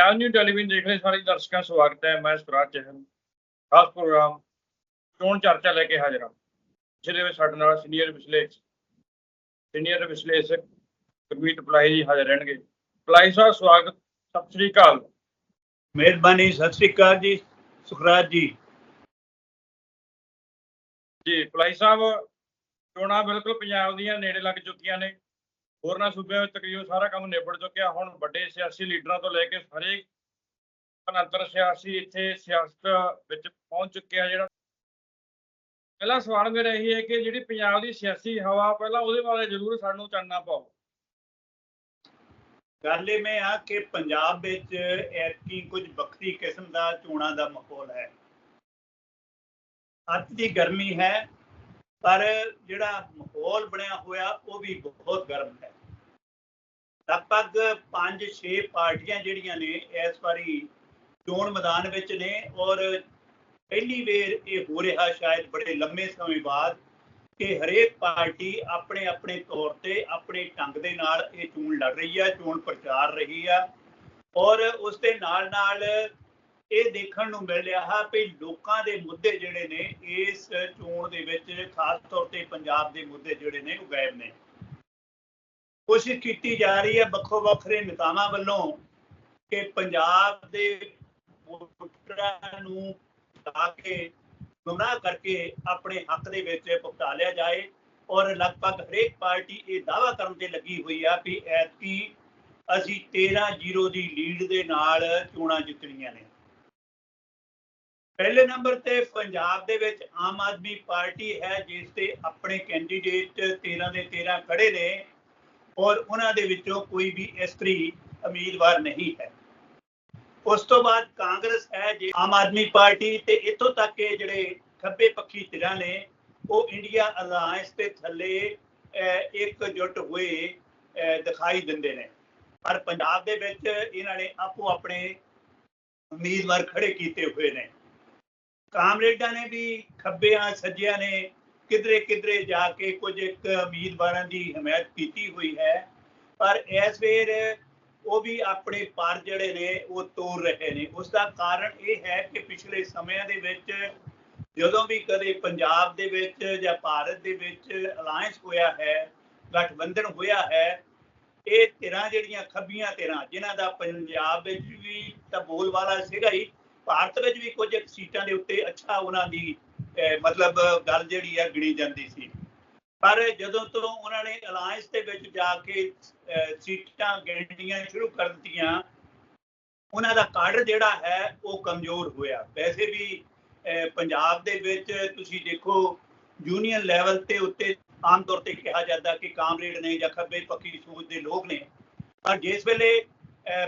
Punjab new television ਦੇਖ ਰਹੇ ਸਾਰੇ ਦਰਸ਼ਕਾਂ ਸਵਾਗਤ ਹੈ। ਮੈਂ ਸੁਰਾਜ ਚਹਿਲ ਖਾਸ ਪ੍ਰੋਗਰਾਮ ਚੋਣ ਚਰਚਾ ਲੈ ਕੇ ਹਾਜ਼ਰ ਹਾਂ। ਜਿਹਦੇ ਵਿੱਚ ਸਾਡੇ ਨਾਲ ਸੀਨੀਅਰ ਵਿਸ਼ਲੇਸ਼ਕ ਸੀਨੀਅਰ ਵਿਸ਼ਲੇਸ਼ਕ ਗੁਰਮੀਤ ਪਲਾਈ ਜੀ ਹਾਜ਼ਰ ਰਹਿਣਗੇ। ਪਲਾਈ ਸਾਹਿਬ ਸਵਾਗਤ ਸਤਿ ਸ੍ਰੀ ਅਕਾਲ। ਮਿਹਰਬਾਨੀ ਸਤਿ ਸ੍ਰੀ ਅਕਾਲ ਜੀ ਸੁਖਰਾਜ ਜੀ। ਜੀ ਪਲਾਈ ਸਾਹਿਬ ਚੋਣਾਂ ਬਿਲਕੁਲ ਪੰਜਾਬ ਦੀਆਂ ਨੇੜੇ ਲੱਗ ਚੁੱਕੀਆਂ ਨੇ। ਹੋਰਨਾਂ ਸੂਬਿਆਂ ਵਿੱਚ ਤਕਰੀਬਨ ਸਾਰਾ ਕੰਮ ਨਿਬੜ ਚੁੱਕਿਆ। ਹੁਣ ਵੱਡੇ ਸਿਆਸੀ ਲੀਡਰਾਂ ਤੋਂ ਲੈ ਕੇ ਹਰੇਕ ਅੰਤਰ ਸਿਆਸੀ ਇੱਥੇ ਸਿਆਸਤ ਵਿੱਚ ਪਹੁੰਚ ਚੁੱਕਿਆ ਜਿਹੜਾ। ਪਹਿਲਾ ਸਵਾਲ ਮੇਰਾ ਇਹ ਹੈ ਕਿ ਜਿਹੜੀ ਪੰਜਾਬ ਦੀ ਸਿਆਸੀ ਹਵਾ ਪਹਿਲਾਂ ਉਹਦੇ ਬਾਰੇ ਜ਼ਰੂਰ ਸਾਨੂੰ ਚਾਨਣਾ ਪਾਓ ਗੱਲ ਇਹ ਮੈਂ ਆ ਕਿ ਪੰਜਾਬ ਵਿੱਚ ਐਤਕੀ ਕੁਝ ਵੱਖਰੀ ਕਿਸਮ ਦਾ ਚੋਣਾਂ ਦਾ ਮਾਹੌਲ ਹੈ। ਅੱਜ ਦੀ ਗਰਮੀ ਹੈ ਪਰ ਜਿਹੜਾ ਮਾਹੌਲ ਬਣਿਆ ਹੋਇਆ, ਉਹ ਵੀ ਬਹੁਤ ਗਰਮ ਹੈ। ਲਗਭਗ 5-6 ਪਾਰਟੀਆਂ ਜਿਹੜੀਆਂ ਨੇ, ਇਸ ਵਾਰੀ ਚੋਣ ਮੈਦਾਨ ਵਿੱਚ ਨੇ ਔਰ ਪਹਿਲੀ ਵੇਰ ਇਹ ਹੋ ਰਿਹਾ, ਸ਼ਾਇਦ ਬੜੇ ਲੰਮੇ ਸਮੇਂ ਬਾਅਦ ਕਿ ਹਰੇਕ ਪਾਰਟੀ ਆਪਣੇ ਆਪਣੇ ਤੌਰ ਤੇ, ਆਪਣੇ ਢੰਗ ਦੇ ਨਾਲ ਇਹ ਚੋਣ ਲੜ ਰਹੀ ਹੈ ਚੋਣ ਪ੍ਰਚਾਰ ਰਹੀ ਆ। ਔਰ ਉਸ ਦੇ ਨਾਲ ਨਾਲ ਇਹ ਦੇਖਣ ਨੂੰ ਮਿਲ ਰਿਹਾ ਹੈ ਕਿ ਲੋਕਾਂ ਦੇ ਮੁੱਦੇ ਜਿਹੜੇ ਨੇ, ਇਸ ਚੋਣ ਦੇ ਵਿੱਚ ਖਾਸ ਤੌਰ ਤੇ ਪੰਜਾਬ ਦੇ ਮੁੱਦੇ ਜਿਹੜੇ ਨੇ ਉਹ ਗਾਇਬ ਨੇ। ਕੋਸ਼ਿਸ਼ ਕੀਤੀ ਜਾ ਰਹੀ ਹੈ ਵੱਖੋ ਵੱਖਰੇ ਨੇਤਾਵਾਂ ਵੱਲੋਂ ਕਿ ਪੰਜਾਬ ਦੇ ਵੋਟਰਾਂ ਨੂੰ ਆ ਕੇ ਗੁੰਮਰਾਹ ਕਰਕੇ ਆਪਣੇ ਹੱਕ ਦੇ ਵਿੱਚ ਭੁਗਤਾ ਲਿਆ ਜਾਏ ਔਰ ਲਗਭਗ ਹਰੇਕ ਪਾਰਟੀ ਇਹ ਦਾਵਾ ਕਰਨ ਤੇ ਲੱਗੀ ਹੋਈ ਆ ਕਿ ਐਤਕੀ ਅਸੀਂ 13-0 ਦੀ ਲੀਡ ਦੇ ਨਾਲ ਚੋਣਾਂ ਜਿੱਤਣੀਆਂ ਨੇ। ਪਹਿਲੇ ਨੰਬਰ ਤੇ ਪੰਜਾਬ ਦੇ ਵਿੱਚ ਆਮ ਆਦਮੀ ਪਾਰਟੀ ਹੈ, ਜਿਸ ਤੇ ਆਪਣੇ ਕੈਂਡੀਡੇਟ 13 ਦੇ 13 ਖੜੇ ਨੇ ਔਰ ਉਹਨਾਂ ਦੇ ਵਿੱਚੋਂ ਕੋਈ ਵੀ ਇਸਤਰੀ ਉਮੀਦਵਾਰ ਨਹੀਂ ਹੈ। ਉਸ ਤੋਂ ਬਾਅਦ ਕਾਂਗਰਸ ਹੈ, ਜੇ ਆਮ ਆਦਮੀ ਪਾਰਟੀ ਤੇ ਇਤੋਂ ਤੱਕ ਕਿ ਜਿਹੜੇ ਖੱਬੇ ਪੱਖੀ ਧਿਰਾਂ ਨੇ, ਉਹ ਇੰਡੀਆ ਅਲਾਈਅੰਸ ਦੇ ਥੱਲੇ ਇਕਜੁੱਟ ਹੋਏ ਦਿਖਾਈ ਦਿੰਦੇ ਨੇ। ਪਰ ਪੰਜਾਬ ਦੇ ਵਿੱਚ ਇਹਨਾਂ ਨੇ ਆਪੋ ਆਪਣੇ ਉਮੀਦਵਾਰ ਖੜੇ ਕੀਤੇ ਹੋਏ ਨੇ। ਕਾਮਰੇਡਾਂ ਨੇ ਵੀ ਖੱਬਿਆਂ, ਸੱਜਿਆਂ ਨੇ ਕਿਧਰੇ ਕਿਧਰੇ ਜਾ ਕੇ ਕੁਝ ਇੱਕ ਉਮੀਦਵਾਰਾਂ ਦੀ ਹਮਾਇਤ ਕੀਤੀ ਹੋਈ ਹੈ। ਪਰ ਇਸ ਵੇਰ ਉਹ ਵੀ ਆਪਣੇ ਪਰ ਜਿਹੜੇ ਨੇ, ਉਹ ਤੋੜ ਰਹੇ ਨੇ। ਉਸ ਦਾ ਕਾਰਨ ਇਹ ਹੈ ਕਿ ਪਿਛਲੇ ਸਮਿਆਂ ਦੇ ਵਿੱਚ ਜਦੋਂ ਵੀ ਕਦੇ ਪੰਜਾਬ ਦੇ ਵਿੱਚ ਜਾਂ ਭਾਰਤ ਦੇ ਵਿੱਚ ਅਲਾਈਅੰਸ ਹੋਇਆ ਹੈ, ਗਠਬੰਧਨ ਹੋਇਆ ਹੈ, ਇਹ ਧਿਰਾਂ ਜਿਹੜੀਆਂ ਖੱਬੀਆਂ ਧਿਰਾਂ, ਜਿਨ੍ਹਾਂ ਦਾ ਪੰਜਾਬ ਵਿੱਚ ਵੀ ਤਾਂ ਬੋਲਬਾਲਾ ਸੀਗਾ ਹੀ ਭਾਰਤ ਵਿੱਚ ਵੀ ਕੁਝ ਸੀਟਾਂ ਦੇ ਉੱਤੇ ਅੱਛਾ ਉਹਨਾਂ ਦੀ ਮਤਲਬ ਗੱਲ ਜਿਹੜੀ ਹੈ ਗਿਣੀ ਜਾਂਦੀ ਸੀ। ਪਰ ਜਦੋਂ ਤੋਂ ਉਹਨਾਂ ਨੇ ਅਲਾਈਅੰਸ ਦੇ ਵਿੱਚ ਜਾ ਕੇ ਸੀਟਾਂ ਗਿਣਨੀਆਂ ਸ਼ੁਰੂ ਕਰ ਦਿੱਤੀਆਂ, ਉਹਨਾਂ ਦਾ ਕਾਡਰ ਜਿਹੜਾ ਹੈ ਉਹ ਕਮਜ਼ੋਰ ਹੋਇਆ। ਵੈਸੇ ਵੀ ਪੰਜਾਬ ਦੇ ਵਿੱਚ ਤੁਸੀਂ ਦੇਖੋ, ਯੂਨੀਅਨ ਲੈਵਲ ਤੇ ਉੱਤੇ ਆਮ ਤੌਰ ਤੇ ਕਿਹਾ ਜਾਂਦਾ ਕਿ ਕਾਮਰੇਡ ਨੇ ਜਾਂ ਖੱਬੇ ਪੱਖੀ ਸੋਚ ਦੇ ਲੋਕ ਨੇ। ਪਰ ਜਿਸ ਵੇਲੇ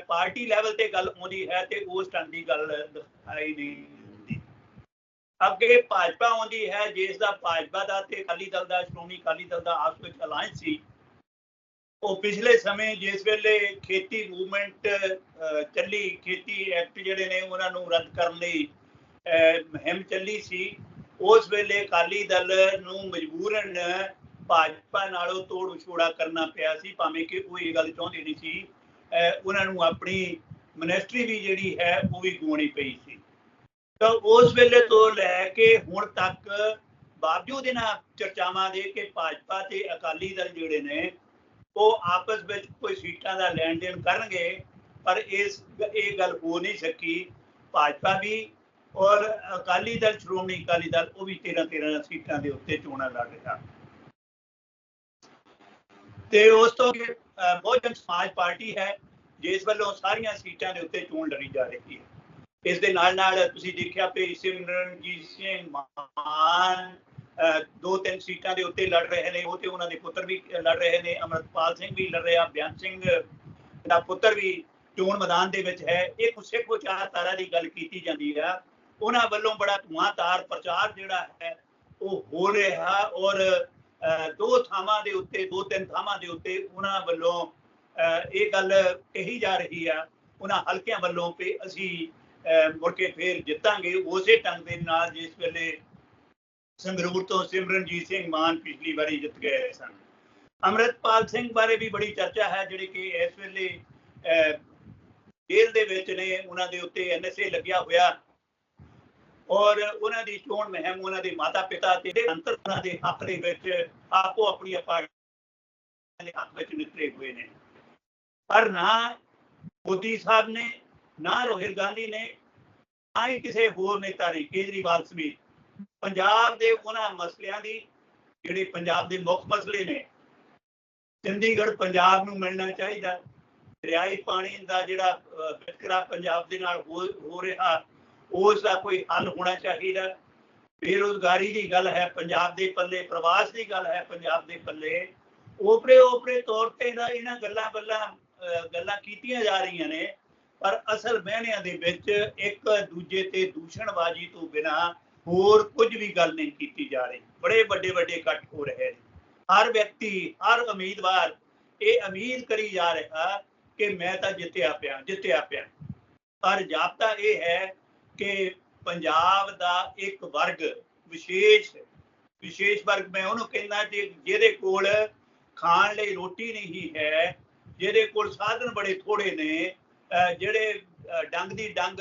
ਪਾਰਟੀ ਲੈਵਲ ਤੇ ਗੱਲ ਆਉਂਦੀ ਹੈ ਤੇ ਉਸ ਢੰਗ ਦੀ ਗੱਲ ਦਿਖਾਈ ਨਹੀਂ ਅੱਗੇ ਭਾਜਪਾ ਆਉਂਦੀ ਹੈ ਜਿਸ ਦਾ ਭਾਜਪਾ ਦਾ ਤੇ ਅਕਾਲੀ ਦਲ ਦਾ ਸ਼੍ਰੋਮਣੀ ਅਕਾਲੀ ਦਲ ਦਾ ਆਪਸ ਵਿੱਚ ਅਲਾਈਅੰਸ ਸੀ। ਉਹ ਪਿਛਲੇ ਸਮੇਂ ਜਿਸ ਵੇਲੇ ਖੇਤੀ ਮੂਵਮੈਂਟ ਚੱਲੀ ਖੇਤੀ ਐਕਟ ਜਿਹੜੇ ਨੇ ਉਹਨਾਂ ਨੂੰ ਰੱਦ ਕਰਨ ਲਈ ਅਹ, ਮੁਹਿੰਮ ਚੱਲੀ ਸੀ ਉਸ ਵੇਲੇ ਅਕਾਲੀ ਦਲ ਨੂੰ ਮਜਬੂਰਨ ਭਾਜਪਾ ਨਾਲੋਂ ਤੋੜ ਵਿਛੋੜਾ ਕਰਨਾ ਪਿਆ ਸੀ ਭਾਵੇਂ ਕਿ ਉਹ ਇਹ ਗੱਲ ਚਾਹੁੰਦੇ ਨਹੀਂ ਸੀ ਉਹਨਾਂ ਨੂੰ ਆਪਣੀ ਮਿਨਿਸਟਰੀ ਵੀ ਜਿਹੜੀ ਹੈ ਉਹ ਵੀ ਗਵਾਉਣੀ ਪਈ ਸੀ। ਤਾਂ ਉਸ ਵੇਲੇ ਤੋਂ ਲੈ ਕੇ ਹੁਣ ਤੱਕ ਬਾਵਜੂਦ ਇਹਨਾਂ ਚਰਚਾਵਾਂ ਦੇ ਕਿ ਭਾਜਪਾ ਤੇ ਅਕਾਲੀ ਦਲ ਜਿਹੜੇ ਨੇ, ਉਹ ਆਪਸ ਵਿੱਚ ਕੋਈ ਸੀਟਾਂ ਦਾ ਲੈਣ ਦੇਣ ਕਰਨਗੇ, ਪਰ ਇਸ ਇਹ ਗੱਲ ਹੋ ਨਹੀਂ ਸਕੀ। ਭਾਜਪਾ ਵੀ ਔਰ ਅਕਾਲੀ ਦਲ, ਸ਼੍ਰੋਮਣੀ ਅਕਾਲੀ ਦਲ, ਉਹ ਵੀ 13 13 ਸੀਟਾਂ ਦੇ ਉੱਤੇ ਚੋਣਾਂ ਲੜ ਰਿਹਾ। ਤੇ ਉਸ ਤੋਂ ਬਹੁਜਨ ਸਮਾਜ ਪਾਰਟੀ ਹੈ, ਜਿਸ ਵੱਲੋਂ ਸਾਰੀਆਂ ਸੀਟਾਂ ਦੇ ਉੱਤੇ ਚੋਣ ਲੜੀ ਜਾ ਰਹੀ ਹੈ। ਇਸ ਦੇ ਨਾਲ ਨਾਲ ਤੁਸੀਂ ਦੇਖਿਆ ਕਿ ਸਿਮਰਨਜੀਤ ਸਿੰਘ ਮਾਨ ਦੋ ਤਿੰਨ ਸੀਟਾਂ ਦੇ ਉੱਤੇ ਲੜ ਰਹੇ ਨੇ। ਉਹ ਤੇ ਉਹਨਾਂ ਦੇ ਪੁੱਤਰ ਵੀ ਲੜ ਰਹੇ ਨੇ। ਅਮਰਪਾਲ ਸਿੰਘ ਵੀ ਲੜ ਰਿਹਾ, ਬਿਆਨ ਸਿੰਘ ਦਾ ਪੁੱਤਰ ਵੀ ਚੋਣ ਮੈਦਾਨ ਦੇ ਵਿੱਚ ਹੈ। ਇਹ ਕੁਸੇ ਕੋ ਚਾਰ ਤਾਰਾ ਦੀ ਗੱਲ ਕੀਤੀ ਜਾਂਦੀ ਹੈ ਉਹਨਾਂ ਵੱਲੋਂ ਬੜਾ ਧੂਆਂਧਾਰ ਪ੍ਰਚਾਰ ਜਿਹੜਾ ਹੈ, ਉਹ ਹੋ ਰਿਹਾ ਔਰ ਦੋ ਥਾਵਾਂ ਦੇ ਉੱਤੇ ਦੋ ਤਿੰਨ ਥਾਵਾਂ ਦੇ ਉੱਤੇ ਉਹਨਾਂ ਵੱਲੋਂ ਇਹ ਗੱਲ ਕਹੀ ਜਾ ਰਹੀ ਆ। ਉਹਨਾਂ ਹਲਕਿਆਂ ਵੱਲੋਂ ਕਿ ਅਸੀਂ ਮੁੜ ਕੇ ਫੇਰ ਜਿੱਤਾਂਗੇ। ਉਸੇ ਢੰਗ ਦੇ ਨਾਲ ਜਿਸ ਵੇਲੇ ਸੰਗਰੂਰ ਤੋਂ ਸਿਮਰਨਜੀਤ ਸਿੰਘ ਮਾਨ ਪਿਛਲੀ ਵਾਰੀ ਜਿੱਤ ਗਏ ਸਨ। ਅੰਮ੍ਰਿਤਪਾਲ ਸਿੰਘ ਬਾਰੇ ਵੀ ਬੜੀ ਚਰਚਾ ਹੈ ਜਿਹੜੇ ਕਿ ਇਸ ਵੇਲੇ ਅਹ, ਜੇਲ੍ਹ ਦੇ ਵਿੱਚ ਨੇ। ਉਹਨਾਂ ਦੇ ਉੱਤੇ ਐਨਐਸਏ ਲੱਗਿਆ ਹੋਇਆ। ਔਰ ਉਹਨਾਂ ਦੀ ਚੋਣ ਮਹਿਮ ਉਹਨਾਂ ਦੇ ਮਾਤਾ ਪਿਤਾ ਤੇ ਦੇ ਅੰਤਰ ਉਹਨਾਂ ਦੇ ਹੱਕ ਦੇ ਵਿੱਚ ਆਪੋ ਆਪਣੀ ਪਾਰਟੀ ਦੇ ਹੱਕ ਵਿੱਚ ਨਿਤਰੇ ਹੋਏ ਨੇ। ਪਰ ਨਾ ਮੋਦੀ ਸਾਹਿਬ ਨੇ, ਨਾ ਰੋਹਿਤ ਗਾਂਧੀ ਨੇ, ਨਾ ਹੀ ਕਿਸੇ ਹੋਰ ਨੇਤਾ ਨੇ ਕੇਜਰੀਵਾਲ ਸਮੇਤ। ਪੰਜਾਬ ਦੇ ਉਹਨਾਂ ਮਸਲਿਆਂ ਦੀ ਜਿਹੜੇ ਪੰਜਾਬ ਦੇ ਮੁੱਖ ਮਸਲੇ ਨੇ, ਚੰਡੀਗੜ੍ਹ ਪੰਜਾਬ ਨੂੰ ਮਿਲਣਾ ਚਾਹੀਦਾ। ਦਰਿਆਈ ਪਾਣੀ ਦਾ ਜਿਹੜਾ ਵਿਤਕਰਾ ਪੰਜਾਬ ਦੇ ਨਾਲ ਹੋ ਹੋ ਰਿਹਾ ਉਸ ਦਾ ਕੋਈ ਹੱਲ ਹੋਣਾ ਚਾਹੀਦਾ। ਬੇਰੋਜ਼ਗਾਰੀ ਦੀ ਗੱਲ ਹੈ, ਪੰਜਾਬ ਦੇ ਪੱਲੇ, ਪ੍ਰਵਾਸ ਦੀ ਗੱਲ ਹੈ ਪੰਜਾਬ ਦੇ ਪੱਲੇ। ਓਪਰੇ ਓਪਰੇ ਤੌਰ ਤੇ ਇਹਨਾਂ ਗੱਲਾਂ ਗੱਲਾਂ ਗੱਲਾਂ ਕੀਤੀਆਂ ਜਾ ਰਹੀਆਂ ਨੇ, ਪਰ ਅਸਲ ਮਹਿਣਿਆਂ ਦੇ ਵਿੱਚ ਇੱਕ ਦੂਜੇ ਤੇ ਦੂਸ਼ਣਬਾਜ਼ੀ ਤੋਂ ਬਿਨਾ ਹੋਰ ਕੁਝ ਵੀ ਗੱਲ ਨਹੀਂ ਕੀਤੀ ਜਾ ਰਹੀ। ਬੜੇ ਵੱਡੇ ਵੱਡੇ ਇਕੱਠ ਹੋ ਰਹੇ ਨੇ। ਹਰ ਵਿਅਕਤੀ, ਹਰ ਉਮੀਦਵਾਰ ਇਹ ਉਮੀਦ ਕਰੀ ਜਾ ਰਿਹਾ ਕਿ ਮੈਂ ਤਾਂ ਜਿੱਤਿਆ ਪਿਆ ਜਿੱਤਿਆ ਪਿਆ। ਪਰ ਜਾਪਤਾ ਇਹ ਹੈ ਕਿ ਪੰਜਾਬ ਦਾ ਇੱਕ ਵਰਗ ਵਿਸ਼ੇਸ਼ ਵਿਸ਼ੇਸ਼ ਵਰਗ ਮੈਂ ਉਹਨੂੰ ਕਹਿੰਦਾ ਕਿ ਜਿਹਦੇ ਕੋਲ ਖਾਣ ਲਈ ਰੋਟੀ ਨਹੀਂ ਹੈ ਜਿਹਦੇ ਕੋਲ ਸਾਧਨ ਬੜੇ ਥੋੜੇ ਨੇ ਜਿਹੜੇ ਡੰਗ ਦੀ ਡੰਗ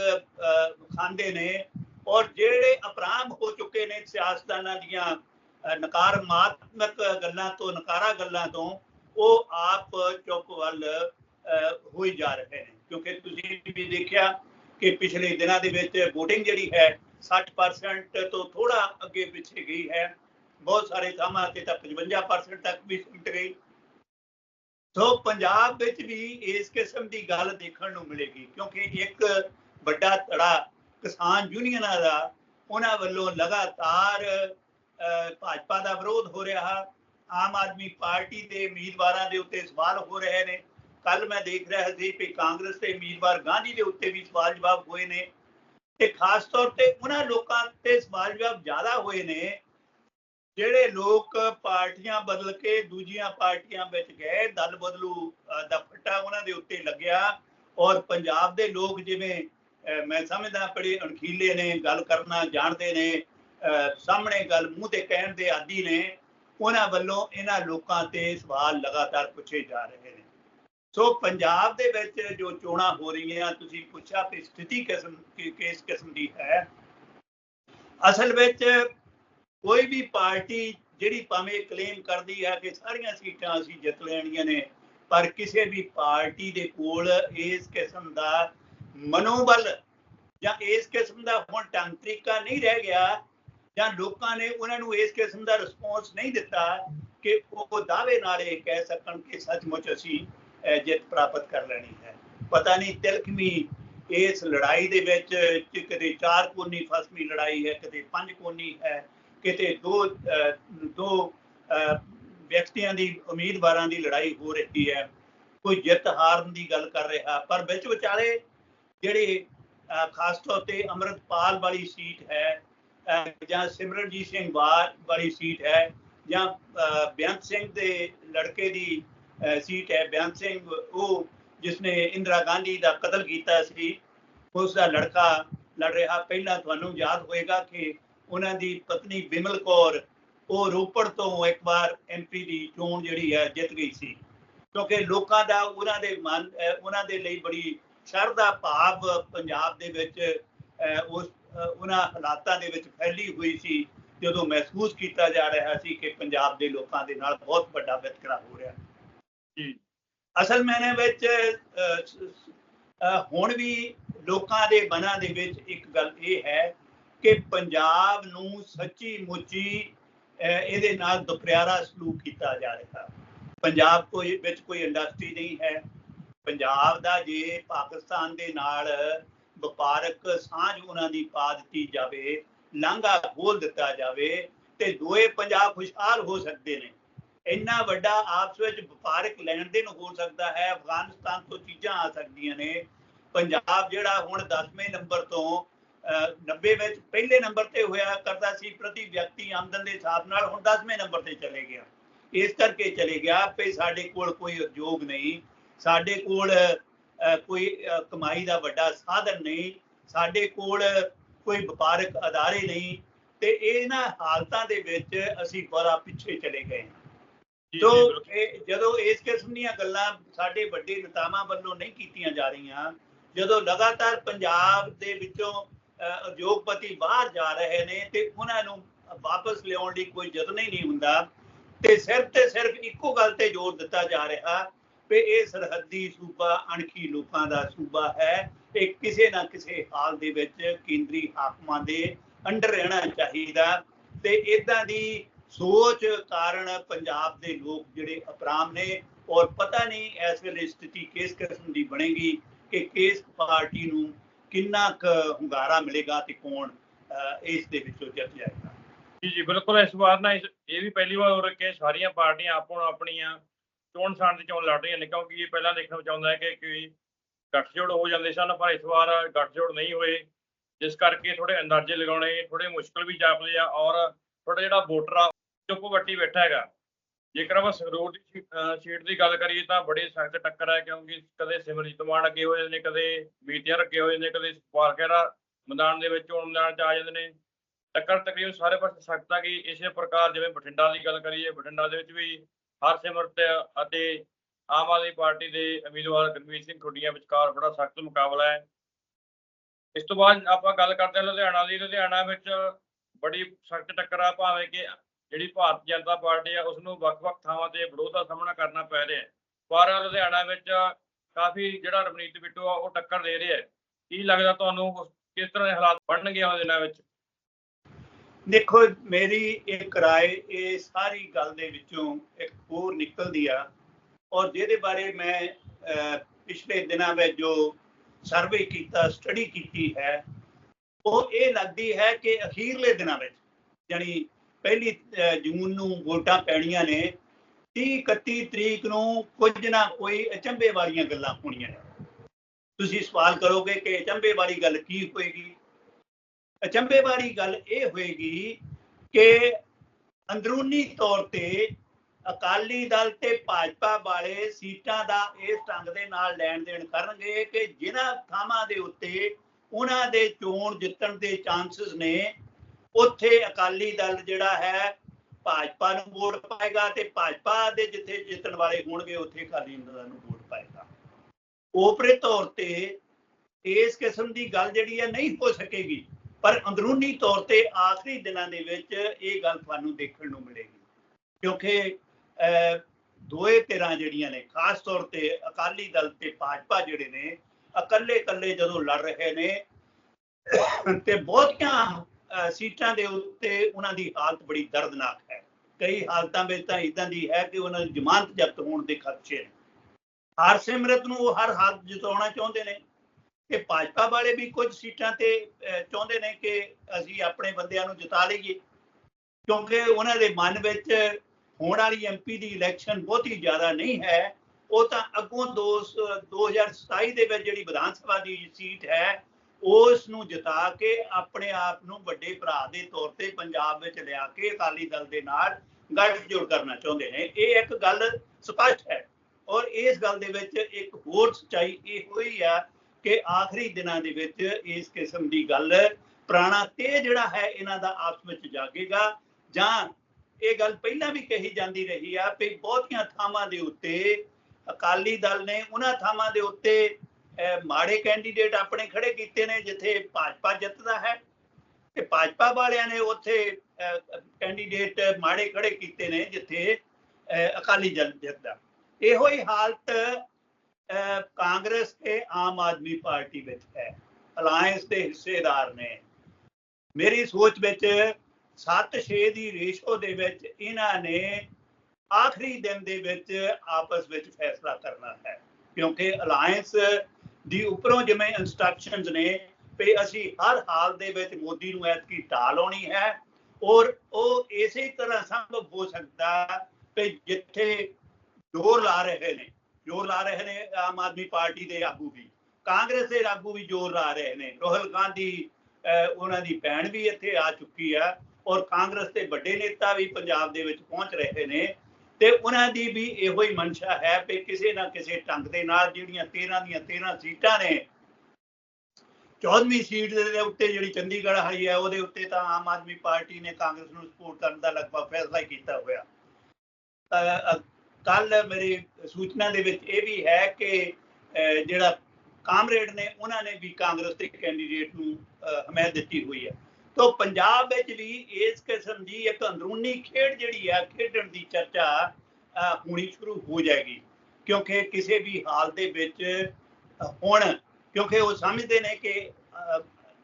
ਖਾਂਦੇ ਨੇ ਔਰ ਜਿਹੜੇ ਅਪਰਾਮ ਹੋ ਚੁੱਕੇ ਨੇ ਸਿਆਸਤਦਾਨਾਂ ਦੀਆਂ ਅਹ ਗੱਲਾਂ ਤੋਂ ਨਕਾਰਾ ਗੱਲਾਂ ਤੋਂ ਉਹ ਆਪ ਚੁੱਪ ਵੱਲ ਅਹ, ਹੋਈ ਜਾ ਰਹੇ ਨੇ। ਕਿਉਂਕਿ ਤੁਸੀਂ ਵੀ ਦੇਖਿਆ ਕਿ ਪਿਛਲੇ ਦਿਨਾਂ ਦੇ ਵਿੱਚ VOTING ਜਿਹੜੀ ਹੈ 60% ਤੋਂ ਥੋੜਾ ਅੱਗੇ ਪਿੱਛੇ ਗਈ ਹੈ। ਬਹੁਤ ਸਾਰੇ ਥਾਵਾਂ ਤੇ ਤਾਂ 55% ਤੱਕ ਵੀ ਸਿਮਟ ਗਈ। ਸੋ ਪੰਜਾਬ ਵਿੱਚ ਵੀ ਇਸ ਕਿਸਮ ਦੀ ਗੱਲ ਦੇਖਣ ਨੂੰ ਮਿਲੇਗੀ ਕਿਉਂਕਿ ਇੱਕ ਵੱਡਾ ਧੜਾ ਕਿਸਾਨ ਯੂਨੀਅਨਾਂ ਦਾ ਉਹਨਾਂ ਵੱਲੋਂ ਲਗਾਤਾਰ ਅਹ, ਭਾਜਪਾ ਦਾ ਵਿਰੋਧ ਹੋ ਰਿਹਾ। ਆਮ ਆਦਮੀ ਪਾਰਟੀ ਦੇ ਉਮੀਦਵਾਰਾਂ ਦੇ ਉੱਤੇ ਸਵਾਲ ਹੋ ਰਹੇ ਨੇ। ਕੱਲ ਮੈਂ ਦੇਖ ਰਿਹਾ ਸੀ ਕਿ ਕਾਂਗਰਸ ਦੇ ਉਮੀਦਵਾਰ ਗਾਂਧੀ ਦੇ ਉੱਤੇ ਵੀ ਸਵਾਲ ਜਵਾਬ ਹੋਏ ਨੇ ਤੇ ਖਾਸ ਤੌਰ ਤੇ ਉਹਨਾਂ ਲੋਕਾਂ ਤੇ ਸਵਾਲ ਜਵਾਬ ਜ਼ਿਆਦਾ ਹੋਏ ਨੇ ਜਿਹੜੇ ਲੋਕ ਪਾਰਟੀਆਂ ਬਦਲ ਕੇ ਦੂਜੀਆਂ ਪਾਰਟੀਆਂ ਵਿੱਚ ਗਏ ਦਲ ਬਦਲੂ ਦਾ ਫੱਟਾ ਉਹਨਾਂ ਦੇ ਉੱਤੇ ਲੱਗਿਆ ਔਰ ਪੰਜਾਬ ਦੇ ਲੋਕ ਜਿਵੇਂ ਮੈਂ ਸਮਝਦਾ ਬੜੇ ਅਣਖੀਲੇ ਨੇ ਗੱਲ ਕਰਨਾ ਜਾਣਦੇ ਨੇ ਅਹ, ਸਾਹਮਣੇ ਗੱਲ ਮੂੰਹ ਤੇ ਕਹਿਣ ਦੇ ਆਦੀ ਨੇ ਉਹਨਾਂ ਵੱਲੋਂ ਇਹਨਾਂ ਲੋਕਾਂ ਤੇ ਸਵਾਲ ਲਗਾਤਾਰ ਪੁੱਛੇ ਜਾ ਰਹੇ ਨੇ। ਸੋ ਪੰਜਾਬ ਦੇ ਵਿੱਚ ਜੋ ਚੋਣਾਂ ਹੋ ਰਹੀਆਂ, ਤੁਸੀਂ ਪੁੱਛਿਆ ਕਿ ਸਥਿਤੀ ਕਿਸਮ ਕਿਸ ਕਿਸਮ ਦੀ ਹੈ। ਅਸਲ ਵਿੱਚ ਕੋਈ ਵੀ ਪਾਰਟੀ ਜਿਹੜੀ ਭਾਵੇਂ ਕਲੇਮ ਕਰਦੀ ਹੈ ਕਿ ਸਾਰੀਆਂ ਸੀਟਾਂ ਅਸੀਂ ਜਿੱਤ ਲੈਣੀਆਂ ਨੇ, ਪਰ ਕਿਸੇ ਵੀ ਪਾਰਟੀ ਦੇ ਕੋਲ ਇਸ ਕਿਸਮ ਦਾ ਮਨੋਬਲ ਜਾਂ ਇਸ ਕਿਸਮ ਦਾ ਹੁਣ ਢੰਗ ਤਰੀਕਾ ਨਹੀਂ ਰਹਿ ਗਿਆ ਜਾਂ ਲੋਕਾਂ ਨੇ ਉਹਨਾਂ ਨੂੰ ਇਸ ਕਿਸਮ ਦਾ ਰਿਸਪੌਂਸ ਨਹੀਂ ਦਿੱਤਾ ਕਿ ਉਹ ਦਾਅਵੇ ਨਾਲ ਇਹ ਕਹਿ ਸਕਣ ਕਿ ਸੱਚਮੁੱਚ ਅਸੀਂ ਜਿੱਤ ਪ੍ਰਾਪਤ ਕਰ ਲੈਣੀ ਹੈ। ਪਤਾ ਨਹੀਂ ਤਿਲਕਮੀ ਇਸ ਲੜਾਈ ਦੇ ਵਿੱਚ ਕਿਤੇ ਚਾਰ ਕੋਨੀ ਫਸਵੀਂ ਲੜਾਈ ਹੈ ਕਿਤੇ ਪੰਜ ਕੋਨੀ ਹੈ ਕਿਤੇ ਦੋ ਦੋ ਵਿਅਕਤੀਆਂ ਦੀ ਉਮੀਦਵਾਰਾਂ ਦੀ ਲੜਾਈ ਹੋ ਰਹੀ ਹੈ। ਕੋਈ ਜਿੱਤ ਹਾਰਨ ਦੀ ਗੱਲ ਕਰ ਰਿਹਾ ਪਰ ਵਿੱਚ ਵਿਚਾਲੇ ਜਿਹੜੇ ਖਾਸ ਤੌਰ ਤੇ ਅੰਮ੍ਰਿਤਪਾਲ ਵਾਲੀ ਸੀਟ ਹੈ ਅਹ, ਜਾਂ ਸਿਮਰਨਜੀਤ ਸਿੰਘ ਵਾਲੀ ਸੀਟ ਹੈ ਜਾਂ ਬੇਅੰਤ ਸਿੰਘ ਦੇ ਲੜਕੇ ਦੀ ਸੀਟ ਹੈ ਬੇਅੰਤ ਸਿੰਘ, ਉਹ ਜਿਸਨੇ ਇੰਦਰਾ ਗਾਂਧੀ ਦਾ ਕਤਲ ਕੀਤਾ ਸੀ, ਉਸ ਦਾ ਲੜਕਾ ਲੜ ਰਿਹਾ। ਪਹਿਲਾਂ ਤੁਹਾਨੂੰ ਯਾਦ ਹੋਏਗਾ ਕਿ ਉਹਨਾਂ ਦੀ ਪਤਨੀ ਬਿਮਲ ਕੌਰ, ਉਹ ਰੋਪੜ ਤੋਂ ਇੱਕ ਵਾਰ ਐਮਪੀ ਦੀ ਚੋਣ ਜਿਹੜੀ ਹੈ, ਜਿੱਤ ਗਈ ਸੀ। ਕਿਉਂਕਿ ਲੋਕਾਂ ਦਾ, ਉਹਨਾਂ ਦੇ ਮਨ ਉਹਨਾਂ ਦੇ ਲਈ ਬੜੀ ਸ਼ਰਧਾ ਭਾਵ ਪੰਜਾਬ ਦੇ ਵਿੱਚ ਉਸ ਉਹਨਾਂ ਹਾਲਾਤਾਂ ਦੇ ਵਿੱਚ ਫੈਲੀ ਹੋਈ ਸੀ, ਜਦੋਂ ਮਹਿਸੂਸ ਕੀਤਾ ਜਾ ਰਿਹਾ ਸੀ ਕਿ ਪੰਜਾਬ ਦੇ ਲੋਕਾਂ ਦੇ ਨਾਲ ਬਹੁਤ ਵੱਡਾ ਵਿਤਕਰਾ ਹੋ ਰਿਹਾ। ਜੀ ਅਸਲ ਮੈਨੇ ਵਿੱਚ ਹੁਣ ਵੀ ਲੋਕਾਂ ਦੇ ਮਨਾਂ ਦੇ ਵਿੱਚ ਇੱਕ ਗੱਲ ਇਹ ਹੈ ਕਿ ਪੰਜਾਬ ਨੂੰ ਸੱਚੀ ਮੁੱਚੀ ਇਹਦੇ ਨਾਲ ਦੁਪਿਆਰਾ ਸਲੂਕ ਕੀਤਾ ਜਾ ਰਿਹਾ। ਪੰਜਾਬ ਕੋਈ, ਵਿੱਚ ਕੋਈ ਇੰਡਸਟਰੀ ਨਹੀਂ ਹੈ। ਪੰਜਾਬ ਦਾ ਜੇ ਪਾਕਿਸਤਾਨ ਦੇ ਨਾਲ ਵਪਾਰਕ ਸਾਂਝ ਉਹਨਾਂ ਦੀ ਪਾ ਦਿੱਤੀ ਜਾਵੇ, ਲਾਂਘਾ ਖੋਲ ਦਿੱਤਾ ਜਾਵੇ, ਤੇ ਦੋਏ ਪੰਜਾਬ ਖੁਸ਼ਹਾਲ ਹੋ ਸਕਦੇ ਨੇ। ਇੰਨਾ ਵੱਡਾ ਆਪਸ ਵਿੱਚ ਵਪਾਰਕ ਲੈਣ ਦੇਣ ਹੋ ਸਕਦਾ ਹੈ, ਅਫਗਾਨਿਸਤਾਨ ਤੋਂ ਚੀਜ਼ਾਂ ਆ ਸਕਦੀਆਂ ਨੇ। ਪੰਜਾਬ ਜਿਹੜਾ ਹੁਣ 10ਵੇਂ ਨੰਬਰ ਤੋਂ 90 ਵਿੱਚ ਪਹਿਲੇ ਨੰਬਰ ਤੇ ਹੋਇਆ ਕਰਦਾ ਸੀ, ਪ੍ਰਤੀ ਵਿਅਕਤੀ ਆਮਦਨ ਦੇ ਹਿਸਾਬ ਨਾਲ ਹੁਣ 10ਵੇਂ ਨੰਬਰ ਤੇ ਚਲੇ ਗਿਆ। ਇਸ ਕਰਕੇ ਚਲੇ ਗਿਆ ਕਿ ਸਾਡੇ ਕੋਲ ਕੋਈ ਉਦਯੋਗ ਨਹੀਂ, ਸਾਡੇ ਕੋਲ ਕੋਈ ਕਮਾਈ ਦਾ ਵੱਡਾ ਸਾਧਨ ਨਹੀਂ, ਸਾਡੇ ਕੋਲ ਕੋਈ ਵਪਾਰਕ ਅਦਾਰੇ ਨਹੀਂ ਤੇ ਇਹਨਾਂ ਹਾਲਤਾਂ ਦੇ ਵਿੱਚ ਅਸੀਂ ਬੜਾ ਪਿੱਛੇ ਚਲੇ ਗਏ। ਹਾਂ ਤੋ। ਇਹ ਜਦੋਂ ਇਸ ਕਿਸਮ ਦੀਆਂ ਗੱਲਾਂ ਸਾਡੇ ਵੱਡੇ ਨੇਤਾਵਾਂ ਵੱਲੋਂ ਨਹੀਂ ਕੀਤੀਆਂ ਜਾ ਰਹੀਆਂ ਜਦੋਂ ਲਗਾਤਾਰ ਪੰਜਾਬ ਦੇ ਵਿੱਚੋਂ ਉਦਯੋਗਪਤੀ ਬਾਹਰ ਜਾ ਰਹੇ ਨੇ ਤੇ ਉਹਨਾਂ ਨੂੰ ਵਾਪਸ ਲਿਆਉਣ ਲਈ ਕੋਈ ਯਤਨ ਹੀ ਨਹੀਂ ਹੁੰਦਾ ਤੇ ਸਿਰਫ ਤੇ ਸਿਰਫ ਇੱਕੋ ਗੱਲ ਤੇ ਜ਼ੋਰ ਦਿੱਤਾ ਜਾ ਰਿਹਾ ਵੀ ਇਹ ਸਰਹੱਦੀ ਸੂਬਾ ਅਣਖੀ ਲੋਕਾਂ ਦਾ ਸੂਬਾ ਹੈ ਇਹ ਕਿਸੇ ਨਾ ਕਿਸੇ ਹਾਲ ਦੇ ਵਿੱਚ ਕੇਂਦਰੀ ਹਾਕਮਾਂ ਦੇ ਅੰਡਰ ਰਹਿਣਾ ਚਾਹੀਦਾ ਤੇ ਇਦਾਂ ਦੀ ਸੋਚ ਕਾਰਨ ਪੰਜਾਬ ਦੇ ਲੋਕ ਜਿਹੜੇ ਅਪਰਾਮ ਨੇ ਔਰ ਪਤਾ ਨਹੀਂ ਇਸ ਵੇਲੇ ਸਥਿਤੀ ਕਿਸ ਕਿਸਮ ਦੀ ਬਣੇਗੀ ਕਿ ਕਿਸ ਪਾਰਟੀ ਨੂੰ ਕਿੰਨਾ ਕੁ ਹੁੰਗਾਰਾ ਮਿਲੇਗਾ ਤੇ ਕੌਣ ਇਸ ਦੇ ਵਿੱਚੋਂ ਜਿੱਤ ਜਾਏਗਾ। ਜੀ ਜੀ, ਬਿਲਕੁਲ, ਇਸ ਵਾਰ ਨਾ ਇਹ ਵੀ ਪਹਿਲੀ ਵਾਰ ਹੋ ਰਿਹਾ ਕਿ ਸਾਰੀਆਂ ਪਾਰਟੀਆਂ ਆਪੋ ਆਪਣੀਆਂ ਚੋਣ ਸਾਂਝ ਦੀ ਚੋਣ ਲੜ ਰਹੀਆਂ ਨੇ, ਕਿਉਂਕਿ ਇਹ ਪਹਿਲਾਂ ਦੇਖਣਾ ਚਾਹੁੰਦਾ ਹੈ ਕਿ ਕੋਈ ਗੱਠਜੋੜ ਹੋ ਜਾਂਦੇ ਸਨ, ਪਰ ਇਸ ਵਾਰ ਗੱਠਜੋੜ ਨਹੀਂ ਹੋਏ, ਜਿਸ ਕਰਕੇ ਥੋੜੇ ਅੰਦਾਜ਼ੇ ਲਗਾਉਣੇ ਥੋੜੇ ਮੁਸ਼ਕਲ ਵੀ ਜਾਪਦੇ ਆ ਔਰ ਥੋੜਾ ਜਿਹੜਾ ਵੋਟਰ ਆ ਚੁੱਪ ਵੱਟੀ ਬੈਠਾ ਹੈਗਾ। ਜੇਕਰ ਆਪਾਂ ਸੰਗਰੂਰ ਦੀ ਸੀਟ ਦੀ ਗੱਲ ਕਰੀਏ ਤਾਂ ਬੜੀ ਸਖਤ ਟੱਕਰ ਹੈ ਕਿਉਂਕਿ ਕਦੇ ਸਿਮਰਜੀਤ ਮਾਨ ਅੱਗੇ ਹੋ ਨੇ, ਕਦੇ ਬੀਟੀਆਰ ਅੱਗੇ ਹੋ ਨੇ, ਕਦੇ ਸਪਾਰ ਮੈਦਾਨ ਦੇ ਵਿੱਚ ਚੋਣ ਮੈਦਾਨ ਚ ਆ ਜਾਂਦੇ ਨੇ। ਟੱਕਰ ਤਕਰੀਬਨ ਸਾਰੇ ਪਾਸੇ ਸਖਤ ਆ ਗਈ ਇਸੇ ਪ੍ਰਕਾਰ ਜਿਵੇਂ ਬਠਿੰਡਾ ਦੀ ਗੱਲ ਕਰੀਏ, ਬਠਿੰਡਾ ਦੇ ਵਿੱਚ ਵੀ ਹਰਸਿਮਰਤ ਅਤੇ ਆਮ ਆਦਮੀ ਪਾਰਟੀ ਦੇ ਉਮੀਦਵਾਰ ਗੁਰਮੀਤ ਸਿੰਘ ਖੁੱਡੀਆਂ ਵਿਚਕਾਰ ਬੜਾ ਸਖਤ ਮੁਕਾਬਲਾ ਹੈ। ਇਸ ਤੋਂ ਬਾਅਦ ਆਪਾਂ ਗੱਲ ਕਰਦੇ ਹਾਂ ਲੁਧਿਆਣਾ ਦੀ। ਲੁਧਿਆਣਾ ਵਿੱਚ ਬੜੀ ਸਖਤ ਟੱਕਰ ਆ, ਭਾਵੇਂ ਕਿ ਜਿਹੜੀ ਭਾਰਤੀ ਜਨਤਾ ਪਾਰਟੀ ਆ ਉਸ ਨੂੰ ਵੱਖ-ਵੱਖ ਥਾਵਾਂ ਤੇ ਵਿਰੋਧ ਦਾ ਸਾਹਮਣਾ ਕਰਨਾ ਪੈ ਰਿਹਾ ਹੈ ਪਰ ਲੁਧਿਆਣਾ ਵਿੱਚ ਕਾਫੀ ਜਿਹੜਾ ਰਵਨੀਤ ਬਿੱਟੂ ਆ ਉਹ ਟੱਕਰ ਦੇ ਰਿਹਾ ਹੈ ਕੀ ਲੱਗਦਾ ਤੁਹਾਨੂੰ ਉਸ- ਕਿਸ ਤਰ੍ਹਾਂ ਦੇ ਹਾਲਾਤ ਬਣਨਗੇ ਆਉਣ ਦਿਨਾਂ ਵਿੱਚ ਦੇਖੋ ਮੇਰੀ ਇੱਕ رائے ਇਹ ਸਾਰੀ ਗੱਲ ਦੇ ਵਿੱਚੋਂ ਇੱਕ ਹੋਰ ਨਿਕਲਦੀ ਆ ਔਰ ਜਿਹਦੇ ਬਾਰੇ ਮੈਂ ਅਹ, ਪਿਛਲੇ ਦਿਨਾਂ ਵਿੱਚ ਜੋ ਸਰਵੇ ਕੀਤਾ ਸਟੱਡੀ ਕੀਤੀ ਹੈ ਉਹ ਇਹ ਲੱਗਦੀ ਹੈ ਕਿ ਅਖੀਰਲੇ ਦਿਨਾਂ ਵਿੱਚ ਯਾਨੀ ਪਹਿਲੀ ਜੂਨ ਨੂੰ ਵੋਟਾਂ ਪੈਣੀਆਂ ਨੇ 30 31 ਤਰੀਕ ਨੂੰ ਕੁਝ ਨਾ ਕੋਈ ਅਚੰਭੇ ਵਾਲੀਆਂ ਗੱਲਾਂ ਹੋਣੀਆਂ ਨੇ। ਤੁਸੀਂ ਸਵਾਲ ਕਰੋਗੇ ਕਿ ਅਚੰਭੇ ਵਾਲੀ ਗੱਲ ਕੀ ਹੋਏਗੀ? ਅਚੰਭੇ ਵਾਲੀ ਗੱਲ ਇਹ ਹੋਏਗੀ ਕਿ ਅੰਦਰੂਨੀ ਤੌਰ ਤੇ ਅਕਾਲੀ ਦਲ ਤੇ ਭਾਜਪਾ ਵਾਲੇ ਸੀਟਾਂ ਦਾ ਇਸ ਢੰਗ ਦੇ ਨਾਲ ਲੈਣ ਦੇਣ ਕਰਨਗੇ ਕਿ ਜਿਨ੍ਹਾਂ ਥਾਵਾਂ ਦੇ ਉੱਤੇ ਉਹਨਾਂ ਦੇ ਚੋਣ ਜਿੱਤਣ ਦੇ ਚਾਂਸਸ ਨੇ ਉੱਥੇ ਅਕਾਲੀ ਦਲ ਜਿਹੜਾ ਹੈ ਭਾਜਪਾ ਨੂੰ ਵੋਟ ਪਾਏਗਾ ਤੇ ਭਾਜਪਾ ਦੇ ਜਿੱਥੇ ਜਿੱਤਣ ਵਾਲੇ ਹੋਣਗੇ ਉੱਥੇ ਅਕਾਲੀ ਦਲ ਨੂੰ ਵੋਟ ਪਾਏਗਾ। ਓਪਰੇ ਤੌਰ ਤੇ ਇਸ ਕਿਸਮ ਦੀ ਗੱਲ ਜਿਹੜੀ ਹੈ ਨਹੀਂ ਹੋ ਸਕੇਗੀ ਪਰ ਅੰਦਰੂਨੀ ਤੌਰ ਤੇ ਆਖਰੀ ਦਿਨਾਂ ਦੇ ਵਿੱਚ ਇਹ ਗੱਲ ਤੁਹਾਨੂੰ ਦੇਖਣ ਨੂੰ ਮਿਲੇਗੀ। ਕਿਉਂਕਿ ਅਹ, ਦੋਏ ਧਿਰਾਂ ਜਿਹੜੀਆਂ ਨੇ ਖਾਸ ਤੌਰ ਤੇ ਅਕਾਲੀ ਦਲ ਤੇ ਭਾਜਪਾ ਜਿਹੜੇ ਨੇ ਇਕੱਲੇ ਇਕੱਲੇ ਜਦੋਂ ਲੜ ਰਹੇ ਨੇ ਤੇ ਬਹੁਤੀਆਂ ਸੀਟਾਂ ਦੇ ਉੱਤੇ ਉਹਨਾਂ ਦੀ ਹਾਲਤ ਬੜੀ ਦਰਦਨਾਕ ਹੈ। ਕਈ ਹਾਲਤਾਂ ਵਿੱਚ ਤਾਂ ਇਦਾਂ ਦੀ ਹੈ ਕਿ ਉਹਨਾਂ ਦੀ ਜ਼ਮਾਨਤ ਜ਼ਬਤ ਹੋਣ ਦੇ ਖਦਸ਼ੇ ਨੇ। ਹਰਸਿਮਰਤ ਨੂੰ ਉਹ ਹਰ ਹਾਲਤ ਜਿਤਾਉਣਾ ਚਾਹੁੰਦੇ ਨੇ ਕਿ ਭਾਜਪਾ ਵਾਲੇ ਵੀ ਕੁਝ ਸੀਟਾਂ ਤੇ ਚਾਹੁੰਦੇ ਨੇ ਕਿ ਅਸੀਂ ਆਪਣੇ ਬੰਦਿਆਂ ਨੂੰ ਜਿਤਾ ਲਈਏ। ਕਿਉਂਕਿ ਉਹਨਾਂ ਦੇ ਮਨ ਵਿੱਚ ਹੋਣ ਵਾਲੀ ਐਮਪੀ ਦੀ ਇਲੈਕਸ਼ਨ ਬਹੁਤੀ ਜ਼ਿਆਦਾ ਨਹੀਂ ਹੈ। ਉਹ ਤਾਂ ਅੱਗੋਂ ਦੋ ਸ- 2027 ਦੇ ਵਿੱਚ ਜਿਹੜੀ ਵਿਧਾਨ ਸਭਾ ਦੀ ਸੀਟ ਹੈ ਉਸ ਨੂੰ ਜਿਤਾ ਕੇ ਆਪਣੇ ਆਪ ਨੂੰ ਵੱਡੇ ਭਰਾ ਦੇ ਤੌਰ ਤੇ ਪੰਜਾਬ ਵਿੱਚ ਲਿਆ ਕੇ ਅਕਾਲੀ ਦਲ ਦੇ ਨਾਲ ਗੱਠਜੋੜ ਕਰਨਾ ਚਾਹੁੰਦੇ ਨੇ। ਇਹ ਇੱਕ ਗੱਲ ਸਪਸ਼ਟ ਹੈ ਔਰ ਇਸ ਗੱਲ ਦੇ ਵਿੱਚ ਇੱਕ ਹੋਰ ਸੱਚਾਈ ਇਹ ਹੋਈ ਆ ਕਿ ਆਖਰੀ ਦਿਨਾਂ ਦੇ ਵਿੱਚ ਇਸ ਕਿਸਮ ਦੀ ਗੱਲ ਪੁਰਾਣਾ ਤੇ ਜਿਹੜਾ ਹੈ ਇਹਨਾਂ ਦਾ ਆਪਸ ਵਿੱਚ ਜਾਗੇਗਾ ਜਾਂ ਇਹ ਗੱਲ ਪਹਿਲਾਂ ਵੀ ਕਹੀ ਜਾਂਦੀ ਰਹੀ ਆ ਕਿ ਬਹੁਤੀਆਂ ਥਾਵਾਂ ਦੇ ਉੱਤੇ ਅਕਾਲੀ ਦਲ ਨੇ, ਉਹਨਾਂ ਥਾਵਾਂ ਦੇ ਉੱਤੇ ਮਾੜੇ ਕੈਂਡੀਡੇਟ ਆਪਣੇ ਖੜੇ ਕੀਤੇ ਨੇ, ਜਿੱਥੇ ਭਾਜਪਾ ਜਿੱਤਦਾ ਹੈ, ਤੇ ਭਾਜਪਾ ਵਾਲਿਆਂ ਨੇ ਉੱਥੇ ਕੈਂਡੀਡੇਟ ਮਾੜੇ ਖੜੇ ਕੀਤੇ ਨੇ, ਜਿੱਥੇ ਅਕਾਲੀ ਦਲ ਜਿੱਤਦਾ। ਇਹੋ ਹੀ ਹਾਲਤ ਕਾਂਗਰਸ ਤੇ ਆਮ ਆਦਮੀ ਪਾਰਟੀ ਵਿੱਚ ਹੈ। ਅਲਾਈਅੰਸ ਦੇ ਹਿੱਸੇਦਾਰ ਨੇ। ਮੇਰੀ ਸੋਚ ਵਿੱਚ 7-6 ਦੀ ਰੇਸ਼ੋ ਦੇ ਵਿੱਚ ਇਹਨਾਂ ਨੇ ਆਖਰੀ ਦਿਨ ਦੇ ਵਿੱਚ ਆਪਸ ਵਿੱਚ ਫੈਸਲਾ ਕਰਨਾ ਹੈ, ਕਿਉਂਕਿ ਅਲਾਈਅੰਸ ਦੀ ਉੱਪਰੋਂ ਜਿਵੇਂ ਇਨਸਟਰਕਸ਼ਨਸ ਨੇ ਵੀ ਅਸੀਂ ਹਰ ਹਾਲ ਦੇ ਵਿੱਚ ਮੋਦੀ ਨੂੰ ਐਤਕੀ ਢਾਲ ਲਾਉਣੀ ਹੈ ਔਰ ਉਹ ਇਸੇ ਤਰ੍ਹਾਂ ਸੰਭਵ ਹੋ ਸਕਦਾ ਕਿ ਜਿੱਥੇ ਜ਼ੋਰ ਲਾ ਰਹੇ ਨੇ, ਜ਼ੋਰ ਲਾ ਰਹੇ ਨੇ ਆਮ ਆਦਮੀ ਪਾਰਟੀ ਦੇ ਆਗੂ ਵੀ, ਕਾਂਗਰਸ ਦੇ ਆਗੂ ਵੀ ਜ਼ੋਰ ਲਾ ਰਹੇ ਨੇ, ਰੋਹਲ ਗਾਂਧੀ ਉਹਨਾਂ ਦੀ ਭੈਣ ਵੀ ਇੱਥੇ ਆ ਚੁੱਕੀ ਆ ਔਰ ਕਾਂਗਰਸ ਦੇ ਵੱਡੇ ਨੇਤਾ ਵੀ ਪੰਜਾਬ ਦੇ ਵਿੱਚ ਪਹੁੰਚ ਰਹੇ ਨੇ ਤੇ ਉਹਨਾਂ ਦੀ ਵੀ ਇਹੋ ਹੀ ਮਨਸ਼ਾ ਹੈ ਕਿ ਕਿਸੇ ਨਾ ਕਿਸੇ ਢੰਗ ਦੇ ਨਾਲ ਜਿਹੜੀਆਂ 13 ਦੀਆਂ 13 ਸੀਟਾਂ ਨੇ 14ਵੀਂ ਸੀਟ ਦੇ ਉੱਤੇ ਜਿਹੜੀ ਚੰਡੀਗੜ੍ਹ ਆਈ ਹੈ, ਉਹਦੇ ਉੱਤੇ ਤਾਂ ਆਮ ਆਦਮੀ ਪਾਰਟੀ ਨੇ ਕਾਂਗਰਸ ਨੂੰ ਸਪੋਰਟ ਕਰਨ ਦਾ ਲਗਭਗ ਫੈਸਲਾ ਕੀਤਾ ਹੋਇਆ। ਕੱਲ ਮੇਰੀ ਸੂਚਨਾ ਦੇ ਵਿੱਚ ਇਹ ਵੀ ਹੈ ਕਿ ਜਿਹੜਾ ਕਾਮਰੇਡ ਨੇ, ਉਹਨਾਂ ਨੇ ਵੀ ਕਾਂਗਰਸ ਦੇ ਕੈਂਡੀਡੇਟ ਨੂੰ ਹਮਾਇਤ ਦਿੱਤੀ ਹੋਈ ਹੈ। ਤੋਂ ਪੰਜਾਬ ਵਿੱਚ ਵੀ ਇਸ ਕਿਸਮ ਦੀ ਇੱਕ ਅੰਦਰੂਨੀ ਖੇਡ ਜਿਹੜੀ ਆ, ਖੇਡਣ ਦੀ ਚਰਚਾ ਹੋਣੀ ਸ਼ੁਰੂ ਹੋ ਜਾਏਗੀ। ਕਿਉਂਕਿ ਕਿਸੇ ਵੀ ਹਾਲ ਦੇ ਵਿੱਚ ਹੁਣ, ਕਿਉਂਕਿ ਉਹ ਸਮਝਦੇ ਨੇ ਕਿ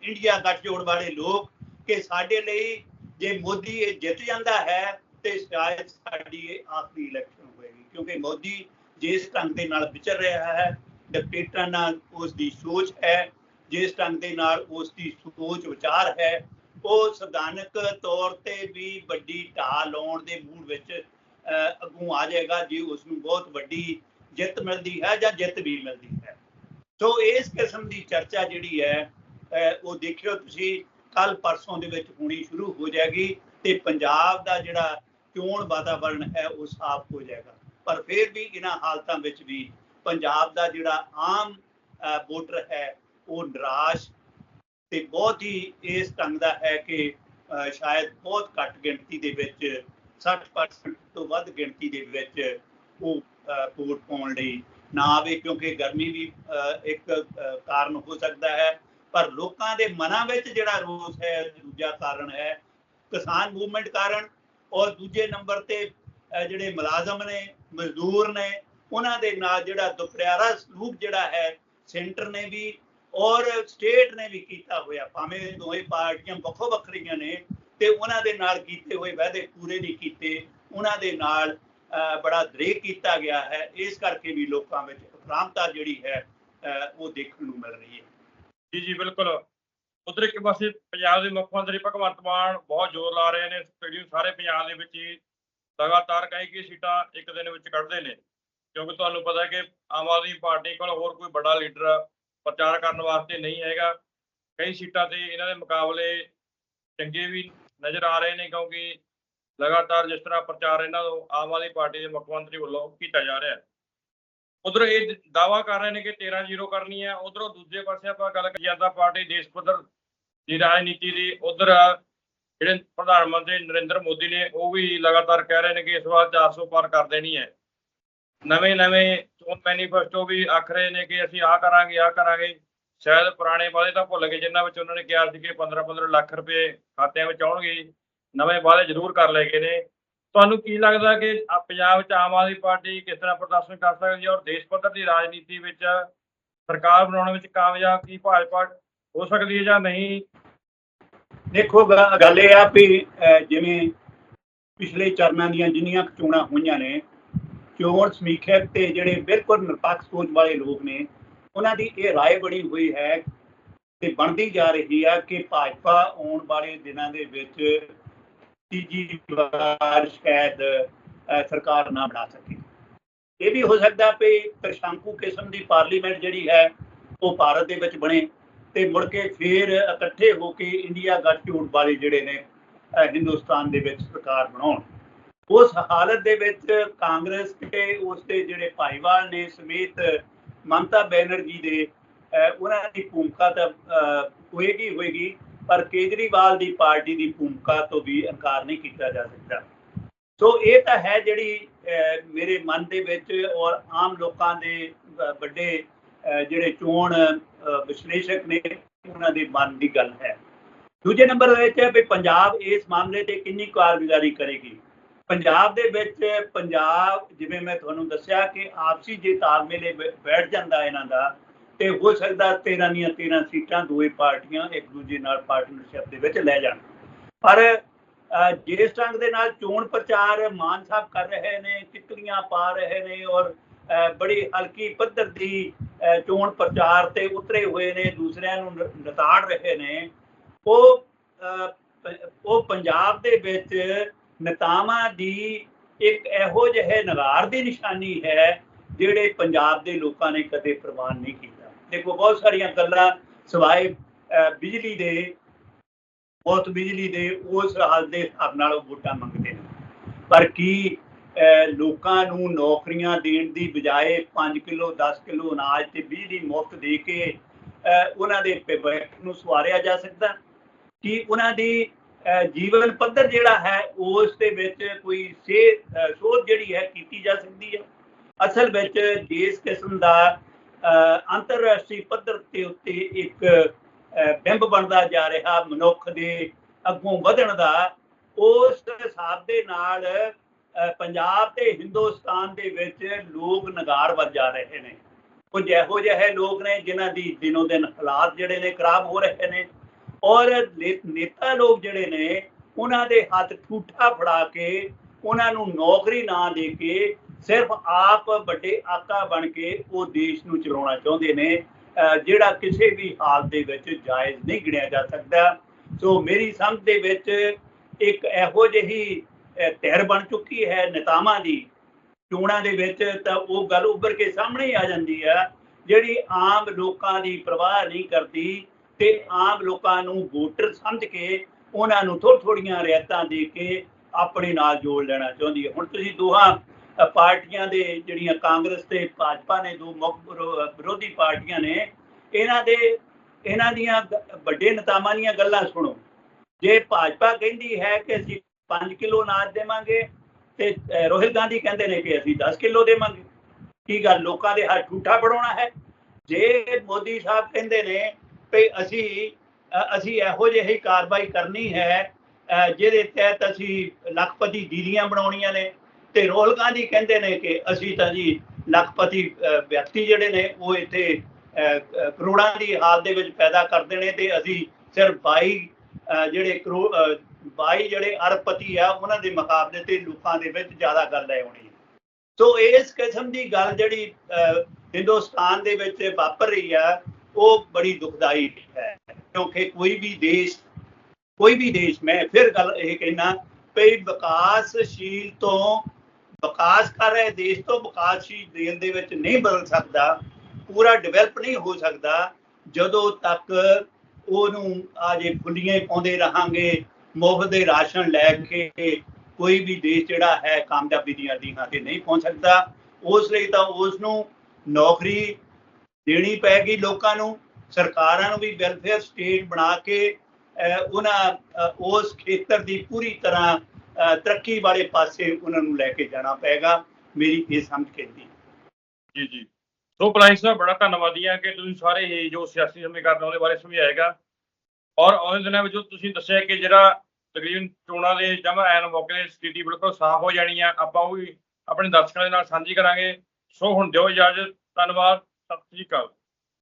ਇੰਡੀਆ ਗੱਠਜੋੜ ਵਾਲੇ ਲੋਕ ਕਿ ਸਾਡੇ ਲਈ ਜੇ ਮੋਦੀ ਇਹ ਜਿੱਤ ਜਾਂਦਾ ਹੈ, ਤੇ ਸ਼ਾਇਦ ਸਾਡੀ ਇਹ ਆਖਰੀ ਇਲੈਕਸ਼ਨ ਹੋਏਗੀ। ਕਿਉਂਕਿ ਮੋਦੀ ਜਿਸ ਢੰਗ ਦੇ ਨਾਲ ਵਿਚਰ ਰਿਹਾ ਹੈ ਡਿਕਟੇਟਰਾਂ ਨਾਲ ਉਸ ਦੀ ਸੋਚ ਹੈ, ਜਿਸ ਢੰਗ ਦੇ ਨਾਲ ਉਸ ਦੀ ਸੋਚ ਵਿਚਾਰ ਹੈ ਉਹ ਸੰਵਿਧਾਨਕ ਤੌਰ ਤੇ ਵੀ ਵੱਡੀ ਢਾਹ ਲਾਉਣ ਦੇ ਮੂਡ ਵਿੱਚ ਅੱਗੋਂ ਆ ਜਾਏਗਾ, ਜੇ ਉਸ ਨੂੰ ਬਹੁਤ ਵੱਡੀ ਜਿੱਤ ਮਿਲਦੀ ਹੈ ਜਾਂ ਜਿੱਤ ਵੀ ਮਿਲਦੀ ਹੈ। ਸੋ ਇਸ ਕਿਸਮ ਦੀ ਚਰਚਾ ਜਿਹੜੀ ਹੈ ਉਹ ਦੇਖਿਓ ਤੁਸੀਂ ਕੱਲ ਪਰਸੋਂ ਦੇ ਵਿੱਚ ਹੋਣੀ ਸ਼ੁਰੂ ਹੋ ਜਾਏਗੀ ਤੇ ਪੰਜਾਬ ਦਾ ਜਿਹੜਾ ਚੋਣ ਵਾਤਾਵਰਣ ਹੈ, ਉਹ ਸਾਫ਼ ਹੋ ਜਾਏਗਾ। ਪਰ ਫਿਰ ਵੀ ਇਹਨਾਂ ਹਾਲਤਾਂ ਵਿੱਚ ਵੀ ਪੰਜਾਬ ਦਾ ਜਿਹੜਾ ਆਮ ਵੋਟਰ ਹੈ, ਉਹ ਨਿਰਾਸ਼ ਤੇ ਬਹੁਤ ਹੀ ਇਸ ਢੰਗ ਦਾ ਹੈ ਕਿ ਸ਼ਾਇਦ ਬਹੁਤ ਘੱਟ ਗਿਣਤੀ ਦੇ ਵਿੱਚ 60% ਤੋਂ ਵੱਧ ਗਿਣਤੀ ਦੇ ਵਿੱਚ ਉਹ ਵੋਟ ਪਾਉਣ ਲਈ ਨਾ ਆਵੇ, ਕਿਉਂਕਿ ਗਰਮੀ ਵੀ ਇੱਕ ਕਾਰਨ ਹੋ ਸਕਦਾ ਹੈ। ਪਰ ਲੋਕਾਂ ਦੇ ਮਨਾਂ ਵਿੱਚ ਜਿਹੜਾ ਰੋਸ ਹੈ, ਦੂਜਾ ਕਾਰਨ ਹੈ ਕਿਸਾਨ ਮੂਵਮੈਂਟ ਕਾਰਨ ਔਰ ਦੂਜੇ ਨੰਬਰ ਤੇ ਜਿਹੜੇ ਮੁਲਾਜ਼ਮ ਨੇ, ਮਜ਼ਦੂਰ ਨੇ, ਉਹਨਾਂ ਦੇ ਨਾਲ ਜਿਹੜਾ ਦੁਪਹਿਰਾ ਸਲੂਕ ਜਿਹੜਾ ਹੈ, ਸੈਂਟਰ ਨੇ ਵੀ ਔਰ ਸਟੇਟ ਨੇ ਵੀ ਕੀਤਾ ਹੋਇਆ, ਭਾਵੇਂ ਦੋਵੇਂ ਪਾਰਟੀਆਂ ਵੱਖੋ ਵੱਖਰੀਆਂ ਨੇ, ਤੇ ਉਹਨਾਂ ਦੇ ਨਾਲ ਕੀਤੇ ਹੋਏ ਵਾਅਦੇ ਪੂਰੇ ਨਹੀਂ ਕੀਤੇ, ਉਹਨਾਂ ਦੇ ਨਾਲ ਬੜਾ ਦਰੇਕ ਕੀਤਾ ਗਿਆ ਹੈ, ਇਸ ਕਰਕੇ ਵੀ ਲੋਕਾਂ ਵਿੱਚ ਉਪਰਾਮਤਾ ਜਿਹੜੀ ਹੈ ਉਹ ਦੇਖਣ ਨੂੰ ਮਿਲ ਰਹੀ ਹੈ। ਜੀ ਜੀ, ਬਿਲਕੁਲ। ਉਧਰ ਇੱਕ ਪਾਸੇ ਪੰਜਾਬ ਦੇ ਮੁੱਖ ਮੰਤਰੀ ਭਗਵੰਤ ਮਾਨ ਬਹੁਤ ਜ਼ੋਰ ਲਾ ਰਹੇ ਨੇ ਤਕਰੀਬਨ ਸਾਰੇ ਪੰਜਾਬ ਦੇ ਵਿੱਚ ਹੀ ਲਗਾਤਾਰ ਕਈ ਕਈ ਸੀਟਾਂ ਇੱਕ ਦਿਨ ਵਿੱਚ ਕੱਢਦੇ ਨੇ, ਕਿਉਂਕਿ ਤੁਹਾਨੂੰ ਪਤਾ ਹੈ ਕਿ ਆਮ ਆਦਮੀ ਪਾਰਟੀ ਕੋਲ ਹੋਰ ਕੋਈ ਵੱਡਾ ਲੀਡਰ ਪ੍ਰਚਾਰ ਕਰਨ ਵਾਸਤੇ ਨਹੀਂ ਹੈਗਾ। ਕਈ ਸੀਟਾਂ ਤੇ ਇਹਨਾਂ ਦੇ ਮੁਕਾਬਲੇ ਚੰਗੇ ਵੀ ਨਜ਼ਰ ਆ ਰਹੇ ਨੇ ਕਿਉਂਕਿ ਲਗਾਤਾਰ ਜਿਸ ਤਰ੍ਹਾਂ ਪ੍ਰਚਾਰ ਇਹਨਾਂ ਨੂੰ ਆਮ ਆਦਮੀ ਪਾਰਟੀ ਦੇ ਮੁੱਖ ਮੰਤਰੀ ਵੱਲੋਂ ਕੀਤਾ ਜਾ ਰਿਹਾ ਹੈ। ਉਧਰ ਇਹ ਦਾਵਾ ਕਰ ਰਹੇ ਨੇ ਕਿ 13-0 ਕਰਨੀ ਹੈ। ਉਧਰੋਂ ਦੂਜੇ ਪਾਸੇ ਆਪਾਂ ਗੱਲ ਕਰੀ ਜਨਤਾ ਪਾਰਟੀ ਦੇਸ਼ ਪੱਧਰ ਦੀ ਰਾਜਨੀਤੀ ਦੀ, ਉਧਰ ਜਿਹੜੇ ਪ੍ਰਧਾਨ ਮੰਤਰੀ ਨਰਿੰਦਰ ਮੋਦੀ ਨੇ ਉਹ ਵੀ ਲਗਾਤਾਰ ਕਹਿ ਰਹੇ ਨੇ ਕਿ ਇਸ ਵਾਰ 400 ਪਾਰ ਕਰ ਦੇਣੀ ਹੈ। ਨਵੇਂ ਨਵੇਂ ਚੋਣ ਮੈਨੀਫੈਸਟੋ ਵੀ ਆਖ ਰਹੇ ਨੇ ਕਿ ਅਸੀਂ ਆਹ ਕਰਾਂਗੇ ਆਹ ਕਰਾਂਗੇ। ਸ਼ਾਇਦ ਪੁਰਾਣੇ ਵਾਅਦੇ ਤਾਂ ਭੁੱਲ ਗਏ ਜਿਨ੍ਹਾਂ ਵਿੱਚ ਉਹਨਾਂ ਨੇ ਕਿਹਾ ਸੀ ਕਿ 15-15 ਲੱਖ ਰੁਪਏ ਖਾਤਿਆਂ ਵਿੱਚ ਆਉਣਗੇ। ਨਵੇਂ ਵਾਅਦੇ ਜ਼ਰੂਰ ਕਰ ਲਏ ਗਏ ਨੇ। ਤੁਹਾਨੂੰ ਕੀ ਲੱਗਦਾ ਕਿ ਪੰਜਾਬ ਵਿੱਚ ਆਮ ਆਦਮੀ ਪਾਰਟੀ ਕਿਸ ਤਰ੍ਹਾਂ ਪ੍ਰਦਰਸ਼ਨ ਕਰ ਸਕਦੀ ਹੈ ਔਰ ਦੇਸ਼ ਪੱਧਰ ਦੀ ਰਾਜਨੀਤੀ ਵਿੱਚ ਸਰਕਾਰ ਬਣਾਉਣ ਵਿੱਚ ਕਾਮਯਾਬ ਕੀ ਭਾਜਪਾ ਹੋ ਸਕਦੀ ਹੈ ਜਾਂ ਨਹੀਂ? ਦੇਖੋ ਗੱਲ ਇਹ ਆ ਵੀ ਜਿਵੇਂ ਪਿਛਲੇ ਚਰਨਾਂ ਦੀਆਂ ਜਿੰਨੀਆਂ ਚੋਣਾਂ ਹੋਈਆਂ ਨੇ ਚੋਣ ਸਮੀਖਿਅਕ ਤੇ ਜਿਹੜੇ ਬਿਲਕੁਲ ਨਿਰਪੱਖ ਸੋਚ ਵਾਲੇ ਲੋਕ ਨੇ ਉਹਨਾਂ ਦੀ ਇਹ رائے ਬਣੀ ਹੋਈ ਹੈ ਤੇ ਬਣਦੀ ਜਾ ਰਹੀ ਆ ਕਿ ਭਾਜਪਾ ਆਉਣ ਵਾਲੇ ਦਿਨਾਂ ਦੇ ਵਿੱਚ ਤੀਜੀ ਵਾਰ ਸ਼ਾਇਦ ਅਹ, ਸਰਕਾਰ ਨਾ ਬਣਾ ਸਕੇ ਇਹ ਵੀ ਹੋ ਸਕਦਾ ਵੀ ਤ੍ਰਿਸ਼ੰਕੂ ਕਿਸਮ ਦੀ ਪਾਰਲੀਮੈਂਟ ਜਿਹੜੀ ਹੈ ਉਹ ਭਾਰਤ ਦੇ ਵਿੱਚ ਬਣੇ ਤੇ ਮੁੜ ਕੇ ਫਿਰ ਇਕੱਠੇ ਹੋ ਕੇ ਇੰਡੀਆ ਗੱਠਜੋੜ ਵਾਲੇ ਜਿਹੜੇ ਨੇ ਅਹ ਹਿੰਦੁਸਤਾਨ ਦੇ ਵਿੱਚ ਸਰਕਾਰ ਬਣਾਉਣ ਉਸ ਹਾਲਤ ਦੇ ਵਿੱਚ ਕਾਂਗਰਸ ਤੇ ਉਸ ਦੇ ਜਿਹੜੇ ਭਾਈਵਾਲ ਨੇ ਸਮੇਤ ਮਮਤਾ ਬੈਨਰਜੀ ਦੇ ਉਹਨਾਂ ਦੀ ਭੂਮਿਕਾ ਤਾਂ ਹੋਏਗੀ ਹੋਏਗੀ, ਪਰ ਕੇਜਰੀਵਾਲ ਦੀ ਪਾਰਟੀ ਦੀ ਭੂਮਿਕਾ ਤੋਂ ਵੀ ਇਨਕਾਰ ਨਹੀਂ ਕੀਤਾ ਜਾ ਸਕਦਾ। ਸੋ ਇਹ ਤਾਂ ਹੈ ਜਿਹੜੀ ਮੇਰੇ ਮਨ ਦੇ ਵਿੱਚ ਔਰ ਆਮ ਲੋਕਾਂ ਦੇ ਵੱਡੇ ਜਿਹੜੇ ਚੋਣ ਵਿਸ਼ਲੇਸ਼ਕ ਨੇ, ਉਹਨਾਂ ਦੇ ਮਨ ਦੀ ਗੱਲ ਹੈ। ਦੂਜੇ ਨੰਬਰ ਵਿੱਚ ਹੈ ਵੀ ਪੰਜਾਬ ਇਸ ਮਾਮਲੇ ਤੇ ਕਿੰਨੀ ਕਾਰਗੁਜ਼ਾਰੀ ਕਰੇਗੀ? ਪੰਜਾਬ ਦੇ ਵਿੱਚ ਪੰਜਾਬ ਜਿਵੇਂ ਮੈਂ ਤੁਹਾਨੂੰ ਦੱਸਿਆ ਕਿ ਆਪਸੀ ਜੇ ਤਾਲਮੇਲ ਬੈਠ ਜਾਂਦਾ ਇਹਨਾਂ ਦਾ ਤੇ ਹੋ ਸਕਦਾ 13 ਦੀਆਂ 13 ਸੀਟਾਂ ਦੋਵੇਂ ਪਾਰਟੀਆਂ ਇੱਕ ਦੂਜੇ ਨਾਲ ਪਾਰਟਨਰਸ਼ਿਪ ਦੇ ਵਿੱਚ ਲੈ ਜਾਣ। ਪਰ ਅਹ, ਜਿਸ ਢੰਗ ਦੇ ਨਾਲ ਚੋਣ ਪ੍ਰਚਾਰ ਮਾਨ ਸਾਹਿਬ ਕਰ ਰਹੇ ਨੇ ਟਿੱਕਲੀਆਂ ਪਾ ਰਹੇ ਨੇ ਔਰ ਬੜੀ ਹਲਕੀ ਪੱਧਰ ਦੀ ਚੋਣ ਪ੍ਰਚਾਰ ਤੇ ਉਤਰੇ ਹੋਏ ਨੇ ਦੂਸਰਿਆਂ ਨੂੰ ਨਤਾੜ ਰਹੇ ਨੇ ਉਹ ਉਹ ਪੰਜਾਬ ਦੇ ਵਿੱਚ ਨੇਤਾਵਾਂ ਦੀ ਇੱਕ ਇਹੋ ਜਿਹੇ ਨਗਾਰ ਦੀ ਨਿਸ਼ਾਨੀ ਹੈ ਜਿਹੜੇ ਪੰਜਾਬ ਦੇ ਲੋਕਾਂ ਨੇ ਕਦੇ ਪ੍ਰਵਾਨ ਨਹੀਂ ਕੀਤਾ। ਦੇਖੋ ਬਹੁਤ ਸਾਰੀਆਂ ਗੱਲਾਂ ਸਵਾਏ ਬਿਜਲੀ ਦੇ ਬਹੁਤ ਬਿਜਲੀ ਦੇ ਉਸ ਹਾਲ ਦੇ ਹਿਸਾਬ ਨਾਲ ਵੋਟਾਂ ਮੰਗਦੇ ਨੇ। ਪਰ ਕੀ ਅਹ, ਲੋਕਾਂ ਨੂੰ ਨੌਕਰੀਆਂ ਦੇਣ ਦੀ ਬਜਾਏ 5 ਕਿਲੋ 10 ਕਿਲੋ ਅਨਾਜ ਤੇ ਬਿਜਲੀ ਮੁਫਤ ਦੇ ਕੇ ਅਹ, ਉਹਨਾਂ ਦੇ ਭਵਿੱਖ ਨੂੰ ਸਵਾਰਿਆ ਜਾ ਸਕਦਾ? ਕਿ ਉਹਨਾਂ ਦੀ ਜੀਵਨ ਪੱਧਰ ਜਿਹੜਾ ਹੈ, ਉਸ ਦੇ ਵਿੱਚ ਕੋਈ ਸੇ ਸੋਧ ਜਿਹੜੀ ਹੈ, ਕੀਤੀ ਜਾ ਸਕਦੀ ਹੈ। ਅਸਲ ਵਿੱਚ ਜਿਸ ਕਿਸਮ ਦਾ ਅੰਤਰਰਾਸ਼ਟਰੀ ਪੱਧਰ ਤੇ ਉੱਤੇ ਇੱਕ ਬਿੰਬ ਬਣਦਾ ਜਾ ਰਿਹਾ, ਮਨੁੱਖ ਦੇ ਅੱਗੋਂ ਵਧਣ ਦਾ, ਉਸ ਹਿਸਾਬ ਦੇ ਨਾਲ ਪੰਜਾਬ ਤੇ ਹਿੰਦੁਸਤਾਨ ਦੇ ਵਿੱਚ ਲੋਕ ਨਗਾਰ ਵੱਜ ਜਾ ਰਹੇ ਨੇ। ਕੁਝ ਇਹੋ ਜਿਹੇ ਲੋਕ ਨੇ, ਜਿਨ੍ਹਾਂ ਦੀ ਦਿਨੋ ਦਿਨ ਹਾਲਾਤ ਜਿਹੜੇ ਨੇ, ਖਰਾਬ ਹੋ ਰਹੇ ਨੇ। ਔਰ ਨੇਤਾ ਲੋਕ ਜਿਹੜੇ ਨੇ, ਉਹਨਾਂ ਦੇ ਹੱਥ ਠੂਠਾ ਫੜਾ ਕੇ, ਉਹਨਾਂ ਨੂੰ ਨੌਕਰੀ ਨਾ ਦੇ ਕੇ, ਸਿਰਫ ਆਪ ਵੱਡੇ ਆਕਾ ਬਣ ਕੇ ਉਹ ਦੇਸ਼ ਨੂੰ ਚਲਾਉਣਾ ਚਾਹੁੰਦੇ ਨੇ। ਜਿਹੜਾ ਕਿਸੇ ਵੀ ਹਾਲਤ ਦੇ ਵਿੱਚ ਜਾਇਜ਼ ਨਹੀਂ ਗਿਣਿਆ ਜਾ ਸਕਦਾ। ਸੋ ਮੇਰੀ ਸਮਝ ਦੇ ਵਿੱਚ ਇੱਕ ਇਹੋ ਜਿਹੀ ਧਿਰ ਬਣ ਚੁੱਕੀ ਹੈ ਨੇਤਾਵਾਂ ਦੀ। ਚੋਣਾਂ ਦੇ ਵਿੱਚ ਤਾਂ ਉਹ ਗੱਲ ਉੱਭਰ ਕੇ ਸਾਹਮਣੇ ਆ ਜਾਂਦੀ ਆ ਜਿਹੜੀ ਆਮ ਲੋਕਾਂ ਦੀ ਪਰਵਾਹ ਨਹੀਂ ਕਰਦੀ ਤੇ ਆਮ ਲੋਕਾਂ ਨੂੰ ਵੋਟਰ ਸਮਝ ਕੇ ਉਹਨਾਂ ਨੂੰ ਥੋੜ੍ਹ ਥੋੜੀਆਂ ਰਿਆਇਤਾਂ ਦੇ ਕੇ ਆਪਣੇ ਨਾਲ ਜੋੜ ਲੈਣਾ ਚਾਹੁੰਦੀ ਹੈ। ਹੁਣ ਤੁਸੀਂ ਦੋਹਾਂ ਪਾਰਟੀਆਂ ਦੇ ਜਿਹੜੀਆਂ ਕਾਂਗਰਸ ਤੇ ਭਾਜਪਾ ਨੇ, ਦੋ ਮੁੱਖ ਵਿਰੋਧੀ ਪਾਰਟੀਆਂ ਨੇ, ਇਹਨਾਂ ਦੇ, ਇਹਨਾਂ ਦੀਆਂ ਵੱਡੇ ਨੇਤਾਵਾਂ ਦੀਆਂ ਗੱਲਾਂ ਸੁਣੋ। ਜੇ ਭਾਜਪਾ ਕਹਿੰਦੀ ਹੈ ਕਿ ਅਸੀਂ 5 ਕਿਲੋ ਅਨਾਜ ਦੇਵਾਂਗੇ ਤੇ ਰੋਹਿਲ ਗਾਂਧੀ ਕਹਿੰਦੇ ਨੇ ਕਿ ਅਸੀਂ 10 ਕਿਲੋ ਦੇਵਾਂਗੇ। ਕੀ ਗੱਲ? ਲੋਕਾਂ ਦੇ ਹੱਥ ਠੂਠਾ ਬਣਾਉਣਾ ਹੈ? ਜੇ ਮੋਦੀ ਸਾਹਿਬ ਕਹਿੰਦੇ ਨੇ ਵੀ ਅਸੀਂ ਅਸੀਂ ਇਹੋ ਜਿਹੀ ਕਾਰਵਾਈ ਕਰਨੀ ਹੈ ਜਿਹਦੇ ਤਹਿਤ ਅਸੀਂ ਲੱਖਪਤੀ ਦੀਦੀਆਂ ਬਣਾਉਣੀਆਂ ਨੇ ਤੇ ਰੋਹਲ ਗਾਂਧੀ ਕਹਿੰਦੇ ਨੇ ਕਿ ਅਸੀਂ ਤਾਂ ਜੀ ਲੱਖਪਤੀ ਵਿਅਕਤੀ ਜਿਹੜੇ ਨੇ ਉਹ ਇੱਥੇ ਕਰੋੜਾਂ ਦੀ ਹਾਲਤ ਦੇ ਵਿੱਚ ਪੈਦਾ ਕਰਦੇ ਨੇ ਤੇ ਅਸੀਂ ਸਿਰਫ 22 ਜਿਹੜੇ ਕਰੋ ਅ, 22 ਜਿਹੜੇ ਅਰਬਪਤੀ ਆ ਉਹਨਾਂ ਦੇ ਮੁਕਾਬਲੇ ਤੇ ਲੋਕਾਂ ਦੇ ਵਿੱਚ ਜ਼ਿਆਦਾ ਗੱਲ ਹੈ ਹੋਣੀ ਸੋ ਇਸ ਕਿਸਮ ਦੀ ਗੱਲ ਜਿਹੜੀ ਅ, ਹਿੰਦੁਸਤਾਨ ਦੇ ਵਿੱਚ ਵਾਪਰ ਰਹੀ ਆ ਉਹ ਬੜੀ ਦੁਖਦਾਈ ਹੈ। ਕਿਉਂਕਿ ਕੋਈ ਵੀ ਦੇਸ਼, ਕੋਈ ਵੀ ਦੇਸ਼, ਮੈਂ ਫਿਰ ਗੱਲ ਇਹ ਕਹਿਣਾ ਵੀ ਵਿਕਾਸਸ਼ੀਲ ਤੋਂ ਵਿਕਾਸ ਕਰ ਰਹੇ ਦੇਸ਼ ਤੋਂ ਵਿਕਾਸਸ਼ੀਲ ਦੇਸ਼ ਦੇ ਵਿੱਚ ਨਹੀਂ ਬਦਲ ਸਕਦਾ, ਪੂਰਾ ਡਿਵੈਲਪ ਨਹੀਂ ਹੋ ਸਕਦਾ, ਜਦੋਂ ਤੱਕ ਉਹਨੂੰ ਆਜੇ ਫੁੱਲੀਆਂ ਪਾਉਂਦੇ ਰਹਾਂਗੇ ਮੁਫਤ ਦੇ ਰਾਸ਼ਨ ਲੈ ਕੇ ਕੋਈ ਵੀ ਦੇਸ਼ ਜਿਹੜਾ ਹੈ ਕਾਮਯਾਬੀ ਦੀਆਂ ਡੀਹਾਂ ਤੇ ਨਹੀਂ ਪਹੁੰਚ ਸਕਦਾ, ਉਸ ਲਈ ਤਾਂ ਉਸ ਨੂੰ ਨੌਕਰੀ ਦੇਣੀ ਪੈਗੀ ਲੋਕਾਂ ਨੂੰ, ਸਰਕਾਰਾਂ ਨੂੰ ਵੀ ਵੈਲਫੇਅਰ ਸਟੇਟ ਬਣਾ ਕੇ ਉਹਨਾਂ ਉਸ ਖੇਤਰ ਦੀ ਪੂਰੀ ਤਰ੍ਹਾਂ ਤਰੱਕੀ ਵਾਲੇ ਪਾਸੇ ਉਹਨਾਂ ਨੂੰ ਲੈ ਕੇ ਜਾਣਾ ਪਏਗਾ ਮੇਰੀ ਇਹ ਸਮਝ ਕਹਿੰਦੀ ਜੀ ਜੀ। ਸੋ ਪਲਾਈ ਸਾਹਿਬ, ਬੜਾ ਧੰਨਵਾਦੀ ਆ ਕਿ ਤੁਸੀਂ ਸਾਰੇ ਹੀ ਜੋ ਸਿਆਸੀ ਸਮੀਕਰਨ ਉਹਦੇ ਬਾਰੇ ਸਮਝਾਏਗਾ। ਔਰ ਆਉਣ ਦਿਨਾਂ ਵਿੱਚ ਤੁਸੀਂ ਦੱਸਿਆ ਕਿ ਜਿਹੜਾ ਤਕਰੀਬਨ ਚੋਣਾਂ ਦੇ ਜਮਾ ਐਨ ਮੌਕੇ ਤੇ ਸਥਿਤੀ ਬਿਲਕੁਲ ਸਾਫ਼ ਹੋ ਜਾਣੀ ਆ, ਆਪਾਂ ਉਹ ਵੀ ਆਪਣੇ ਦਰਸ਼ਕਾਂ ਦੇ ਨਾਲ ਸਾਂਝੀ ਕਰਾਂਗੇ। ਸੋ ਹੁਣ ਦਿਓ ਇਜਾਜ਼ਤ, ਧੰਨਵਾਦ। ਸਤਿ ਸ੍ਰੀ ਅਕਾਲ